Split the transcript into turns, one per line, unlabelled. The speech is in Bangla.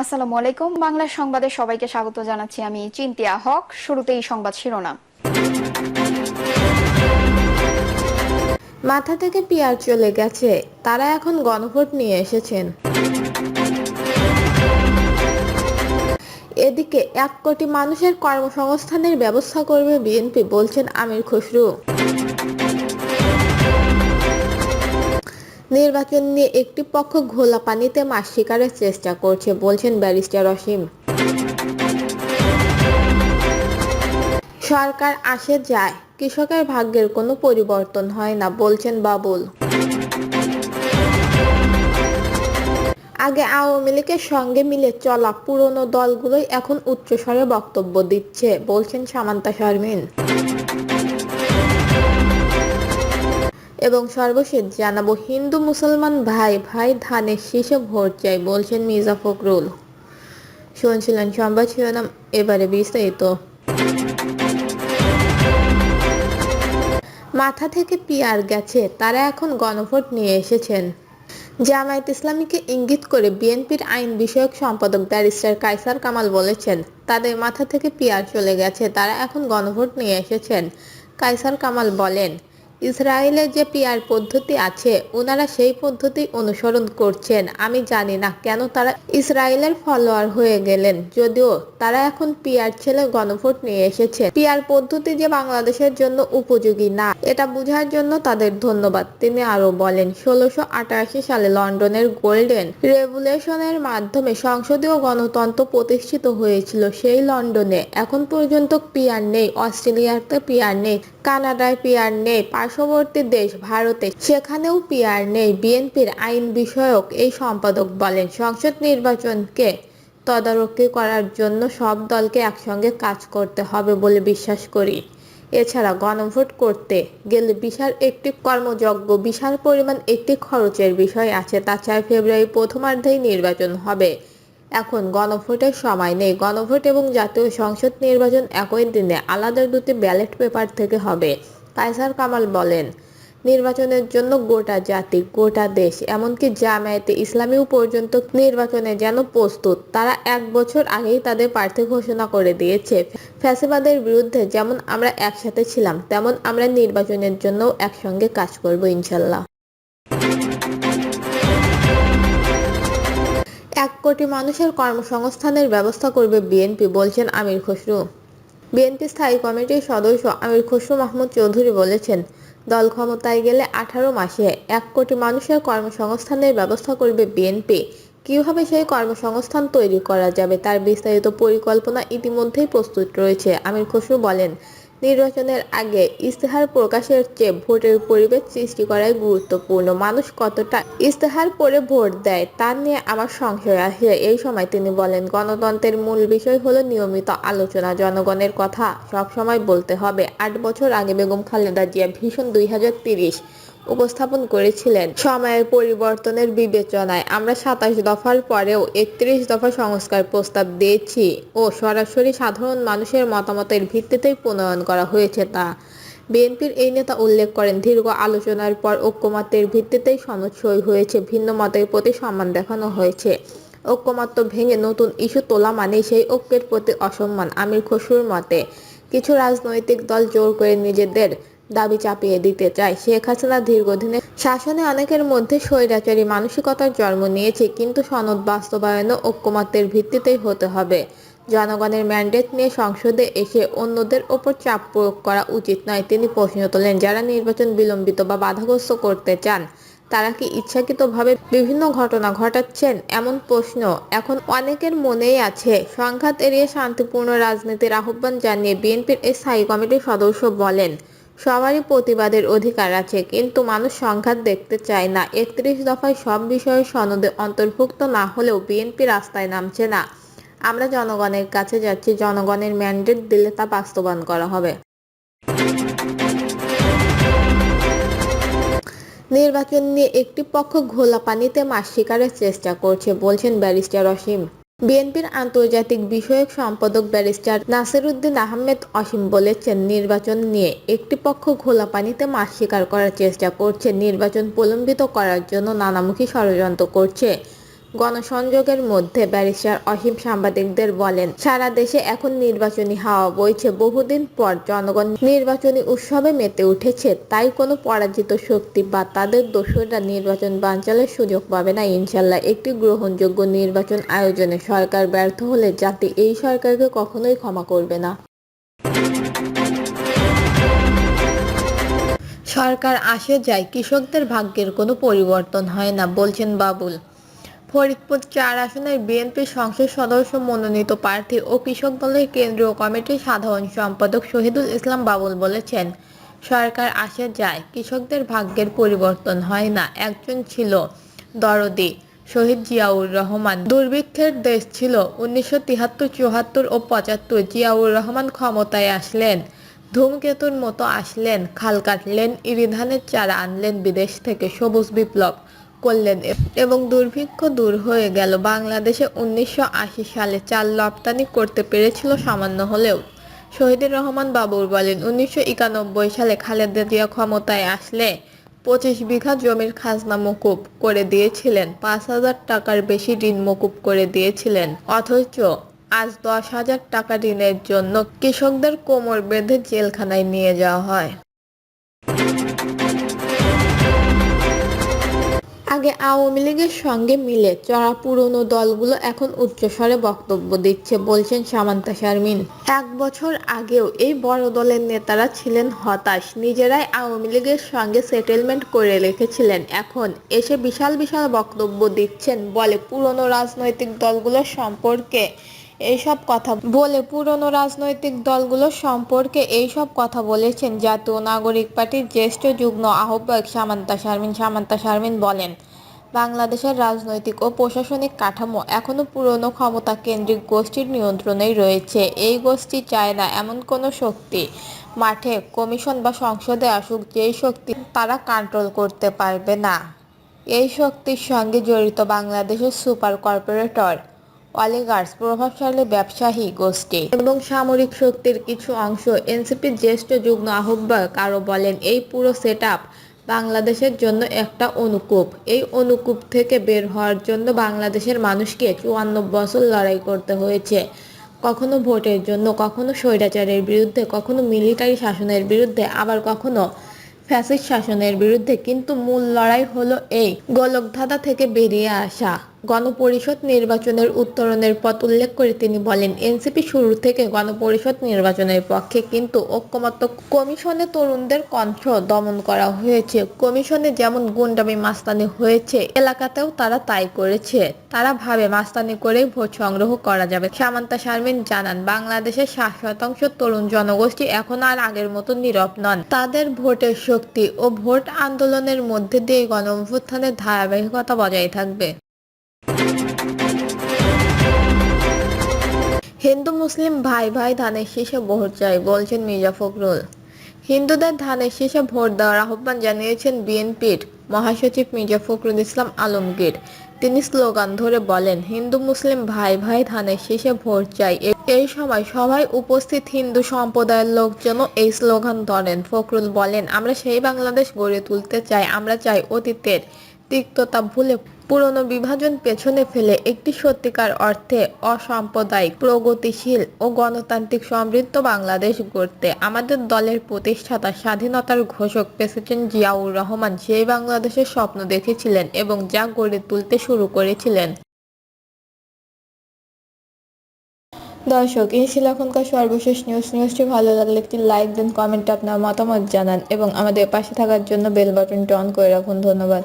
আসসালামু আলাইকুম। বাংলা সংবাদে সবাইকে স্বাগত জানাচ্ছি আমি চিন্তিয়া হক। শুরুতেই সংবাদ শিরোনাম।
মাথা থেকে পিয়ার চলে গেছে। তারা এখন গণভোট নিয়ে এসেছেন। এদিকে এক কোটি মানুষের কর্মসংস্থানের ব্যবস্থা করবে বিএনপি, বলছেন আমির খসরু। নির্বাচন নিয়ে একটি পক্ষ ঘোলা পানিতে মাছ শিকারের চেষ্টা করছে, বলছেন ব্যারিস্টার অসীম। সরকার আসে যায়, কৃষকের ভাগ্যের কোনো পরিবর্তন হয় না, বলছেন বাবুল। আগে আওয়ামী লীগের সঙ্গে মিলে চলা পুরনো দলগুলোই এখন উচ্চস্বরে বক্তব্য দিচ্ছে, বলছেন সামান্তা শারমিন। এবং সর্বশেষ জানাব, হিন্দু মুসলমান ভাই ভাই ধানের শীষে ভোট চাই বলছেন মির্জা ফখরুল। শুনছিলেন সংবাদ শিরোনাম, এবারে বিস্তারিত। মাথা থেকে পিয়ার গেছে, তারা এখন গণভোট নিয়ে এসেছেন। জামায়াত ইসলামীকে ইঙ্গিত করে বিএনপির আইন বিষয়ক সম্পাদক ব্যারিস্টার কাইসার কামাল বলেছেন, তাদের মাথা থেকে পিয়ার চলে গেছে, তারা এখন গণভোট নিয়ে এসেছেন। কাইসার কামাল বলেন ইসরায়েলের যে পিয়ার পদ্ধতি আছে, ওনারা সেই পদ্ধতি অনুসরণ করছেন। আমি জানি না কেন তারা ইসরায়েলের ফলোয়ার হয়ে গেলেন, যদিও তারা এখন পিয়ার ছেলে গণভোট নিয়ে এসেছে। পিয়ার পদ্ধতি যে বাংলাদেশের জন্য উপযোগী না, এটা বোঝার জন্য তাদের ধন্যবাদ। তিনি আরও বলেন, ষোলোশো সালে লন্ডনের গোল্ডেন রেভুলেশনের মাধ্যমে সংসদীয় গণতন্ত্র প্রতিষ্ঠিত হয়েছিল সেই লন্ডনে। এখন পর্যন্ত পিয়ার নেই, অস্ট্রেলিয়াতে পিয়ার নেই। কানাডায় পিয়ার নেই, পার্শ্ববর্তী দেশ ভারতে, সেখানেও পিয়ার নেই। বিএনপির আইন বিষয়ক এই সম্পাদক বলেন, সংসদ নির্বাচনকে তদারকি করার জন্য সব দলকে একসঙ্গে কাজ করতে হবে বলে বিশ্বাস করি। এছাড়া গণভোট করতে গেলে বিশাল একটি কর্মযজ্ঞ, বিশাল পরিমাণ একটি খরচের বিষয় আছে। তাছাড়া ফেব্রুয়ারি প্রথমার্ধেই নির্বাচন হবে। এখন গণভোটের সময় নেই। গণভোট এবং জাতীয় সংসদ নির্বাচন একই দিনে আলাদা দুটি ব্যালট পেপার থেকে হবে, কায়সার কামাল বলেন। নির্বাচনের জন্য গোটা জাতি, গোটা দেশ, এমনকি জামায়াতে ইসলামীও পর্যন্ত নির্বাচনে যেন প্রস্তুত, তারা এক বছর আগেই তাদের প্রার্থী ঘোষণা করে দিয়েছে। ফ্যাসিবাদের বিরুদ্ধে যেমন আমরা একসাথে ছিলাম, তেমন আমরা নির্বাচনের জন্যও একসঙ্গে কাজ করব ইনশাল্লাহ। কোটি মানুষের কর্মসংস্থানের ব্যবস্থা করবে বিএনপি, বলছেন আমির খসরু। বিএনপি স্থায়ী কমিটির সদস্য আমির খসরু মাহমুদ চৌধুরী বলেছেন, দল ক্ষমতায় গেলে আঠারো মাসে এক কোটি মানুষের কর্মসংস্থানের ব্যবস্থা করবে বিএনপি। কীভাবে সেই কর্মসংস্থান তৈরি করা যাবে তার বিস্তারিত পরিকল্পনা ইতিমধ্যেই প্রস্তুত রয়েছে, আমির খসরু বলেন। নির্বাচনের আগে ইস্তেহার প্রকাশের চেয়ে ভোটের পরিবেশ সৃষ্টি করাই গুরুত্বপূর্ণ। মানুষ কতটা ইস্তেহার পরে ভোট দেয় তা নিয়ে আমার সংশয় আসে এই সময় তিনি বলেন, গণতন্ত্রের মূল বিষয় হলো নিয়মিত আলোচনা। জনগণের কথা সবসময় বলতে হবে। আট বছর আগে বেগম খালেদা জিয়া ভীষণ দুই হাজার উপস্থাপন করেছিলেন। সময়ের পরিবর্তনের বিবেচনায় আমরা সাতাশ দফার পরেও একত্রিশ দফা সংস্কার প্রস্তাব দিয়েছি ও সরাসরি সাধারণ মানুষের মতামতের ভিত্তিতেই প্রণয়ন করা হয়েছে তা। বিএনপির এই নেতা উল্লেখ করেন, দীর্ঘ আলোচনার পর ঐক্যমত্যের ভিত্তিতেই সনদ সই হয়েছে, ভিন্ন মতের প্রতি সম্মান দেখানো হয়েছে। ঐক্যমত্য ভেঙে নতুন ইস্যু তোলা মানেই সেই ঐক্যের প্রতি অসম্মান। আমির খসুর মতে, কিছু রাজনৈতিক দল জোর করে নিজেদের দাবি চাপিয়ে দিতে চায়। শেখ হাসিনা দীর্ঘদিনের শাসনে অনেকের মধ্যে স্বৈরাচারী মানসিকতার জন্ম নিয়েছে, কিন্তু সনদ বাস্তবায়নও ঐক্যমত্যের ভিত্তিতেই হতে হবে। জনগণের ম্যান্ডেট নিয়ে সংসদে এসে অন্যদের ওপর চাপ প্রয়োগ করা উচিত নয়, তিনি প্রশ্ন তোলেন। যারা নির্বাচন বিলম্বিত বা বাধাগ্রস্ত করতে চান, তারা কি ইচ্ছাকৃতভাবে বিভিন্ন ঘটনা ঘটাচ্ছেন? এমন প্রশ্ন এখন অনেকের মনেই আছে। সংঘাত এড়িয়ে শান্তিপূর্ণ রাজনীতির আহ্বান জানিয়ে বিএনপির এই স্থায়ী কমিটির সদস্য বলেন সবারই প্রতিবাদের অধিকার আছে, কিন্তু মানুষ সংঘাত দেখতে চায় না। একত্রিশ দফায় সব বিষয়ে সনদে অন্তর্ভুক্ত না হলেও বিএনপি রাস্তায় নামছে না। আমরা জনগণের কাছে যাচ্ছি, জনগণের ম্যান্ডেট দিলে তা বাস্তবায়ন করা হবে। নির্বাচন নিয়ে একটি পক্ষ ঘোলা পানিতে মাছ শিকারের চেষ্টা করছে, বলছেন ব্যারিস্টার অসীম। বিএনপির আন্তর্জাতিক বিষয়ক সম্পাদক ব্যারিস্টার নাসিরুদ্দিন আহমেদ অসীম বলেছেন, নির্বাচন নিয়ে একটি পক্ষ ঘোলা পানিতে মাছ শিকার করার চেষ্টা করছে, নির্বাচন প্রলম্বিত করার জন্য নানামুখী ষড়যন্ত্র করছে। গণসংযোগের মধ্যে ব্যারিস্টার অসীম সাংবাদিকদের বলেন, সারা দেশে এখন নির্বাচনী হাওয়া বইছে। বহুদিন পর জনগণ নির্বাচনী উৎসবে মেতে উঠেছে। তাই কোনো পরাজিত শক্তি বা তাদের দোষরা নির্বাচন বানচালের সুযোগ পাবে না, ইনশাল্লাহ। একটি গ্রহণযোগ্য নির্বাচন আয়োজনে সরকার ব্যর্থ হলে জাতি এই সরকারকে কখনোই ক্ষমা করবে না। সরকার আসে যায়, কৃষকদের ভাগ্যের কোনো পরিবর্তন হয় না, বলছেন বাবুল। ফরিদপুর চার আসনের বিএনপি সংসদ সদস্য মনোনীত প্রার্থী ও কৃষক দলের কেন্দ্রীয় কমিটির সাধারণ সম্পাদক শহীদুল ইসলাম বাবুল বলেছেন, সরকার আসে যায়, কৃষকদের ভাগ্যের পরিবর্তন হয় না, একজন ছিল দরদি, শহীদ জিয়াউর রহমান। দুর্ভিক্ষের দেশ ছিল, উনিশশো তিহাত্তর, চুয়াত্তর ও পঁচাত্তর জিয়াউর রহমান ক্ষমতায় আসলেন, ধূমকেতুর মতো আসলেন, খাল কাটলেন, ইরিধানের চারা আনলেন বিদেশ থেকে সবুজ বিপ্লব। করলেন এবং দুর্ভিক্ষ দূর হয়ে গেল। বাংলাদেশে উনিশশো আশি সালে চাল রপ্তানি করতে পেরেছিল সামান্য হলেও। শহীদুর রহমান বাবুর বলেন, উনিশশো একানব্বই সালে খালেদা জিয়া ক্ষমতায় আসলে পঁচিশ বিঘা জমির খাজনা মকুব করে দিয়েছিলেন। পাঁচ হাজার টাকার বেশি ঋণ মকুব করে দিয়েছিলেন। অথচ আজ দশ হাজার টাকা ঋণের জন্য কৃষকদের কোমর বেঁধে জেলখানায় নিয়ে যাওয়া হয়। আগে আওয়ামী লীগের সঙ্গে মিলে চড়া পুরনো দলগুলো এখন উচ্চস্বরে বক্তব্য দিচ্ছে, বলছেন সামান্তা শারমিন। এক বছর আগেও এই বড় দলের নেতারা ছিলেন হতাশ। নিজেরাই আওয়ামী লীগের সঙ্গে সেটেলমেন্ট করে রেখেছিলেন। এখন এসে বিশাল বিশাল বক্তব্য দিচ্ছেন বলে পুরনো রাজনৈতিক দলগুলোর সম্পর্কে এইসব কথা, বলে পুরনো রাজনৈতিক দলগুলো সম্পর্কে এইসব কথা বলেছেন জাতীয় নাগরিক পার্টির জ্যেষ্ঠ যুগ্ম আহ্বায়ক সামান্তা শারমিন। সামান্তা শারমিন বলেন বাংলাদেশের রাজনৈতিক ও প্রশাসনিক কাঠামো এখনও পুরনো ক্ষমতা কেন্দ্রিক গোষ্ঠীর নিয়ন্ত্রণেই রয়েছে। এই গোষ্ঠী চায় না এমন কোনো শক্তি। মাঠে কমিশন বা সংসদে আসুক, যেই শক্তি তারা কন্ট্রোল করতে পারবে না। এই শক্তির সঙ্গে জড়িত বাংলাদেশের সুপার কর্পোরেটর অলিগার্স প্রভাবশালী ব্যবসায়ী গোষ্ঠী এবং সামরিক শক্তির কিছু অংশ এনসিপির জ্যেষ্ঠ যুগ্ম আহ্বায়ক আরও বলেন, এই পুরো সেট বাংলাদেশের জন্য একটা অনুকূপ। এই অনুকূপ থেকে বের হওয়ার জন্য বাংলাদেশের মানুষকে চুয়ান্ন বছর লড়াই করতে হয়েছে। কখনো ভোটের জন্য, কখনো স্বৈরাচারের বিরুদ্ধে, কখনো মিলিটারি শাসনের বিরুদ্ধে, আবার কখনো ফ্যাসিস্ট শাসনের বিরুদ্ধে। কিন্তু মূল লড়াই হলো এই গোলকধাঁধা থেকে বেরিয়ে আসা। গণপরিষদ নির্বাচনের উত্তরণের পথ উল্লেখ করে তিনি বলেন, এনসিপি শুরু থেকে গণপরিষদ নির্বাচনের পক্ষে কিন্তু ঐক্যমত্য কমিশনে তরুণদের কণ্ঠ দমন করা হয়েছে। কমিশনে যেমন গুন্ডামি মাস্তানি হয়েছে, এলাকাতেও তারা তাই করেছে। তারা ভাবে মাস্তানি করেই ভোট সংগ্রহ করা যাবে। সামান্তা শারমিন জানান বাংলাদেশের ষাট শতাংশ তরুণ জনগোষ্ঠী এখন আর আগের মতো নীরব নন। তাদের ভোটের শক্তি ও ভোট আন্দোলনের মধ্যে দিয়ে গণ অভ্যুত্থানের ধারাবাহিকতা বজায় থাকবে। হিন্দু, মুসলিম ভাই ভাই ধানের শীষে ভোট চাই, বলছেন মির্জা ফখরুল। হিন্দুদের ধানের শীষে ভোট দেওয়ার আহ্বান জানিয়েছেন বিএনপির মহাসচিব মির্জা ফখরুল ইসলাম আলমগীর। তিনি স্লোগান ধরে বলেন, হিন্দু, মুসলিম ভাই ভাই ধানের শীষে ভোট চাই। এই সময় সবাই উপস্থিত হিন্দু সম্প্রদায়ের লোকজনও এই স্লোগান ধরেন। ফখরুল বলেন, আমরা সেই বাংলাদেশ গড়ে তুলতে চাই, আমরা চাই অতীতের তিক্ততা ভুলে পুরনো বিভাজন পেছনে ফেলে একটি সত্যিকার অর্থে অসাম্প্রদায়িক, প্রগতিশীল ও গণতান্ত্রিক সমৃদ্ধ বাংলাদেশ গড়তে আমাদের দলের প্রতিষ্ঠাতা স্বাধীনতার ঘোষক প্রেসিডেন্ট জিয়াউর রহমান সেই বাংলাদেশের স্বপ্ন দেখেছিলেন এবং যা গড়ে তুলতে শুরু করেছিলেন। দর্শক, এই ছিল এখনকার সর্বশেষ নিউজ নিউজটি ভালো লাগলে একটি লাইক দেন কমেন্টে আপনার মতামত জানান এবং আমাদের পাশে থাকার জন্য বেল বাটনটি অন করে রাখুন। ধন্যবাদ।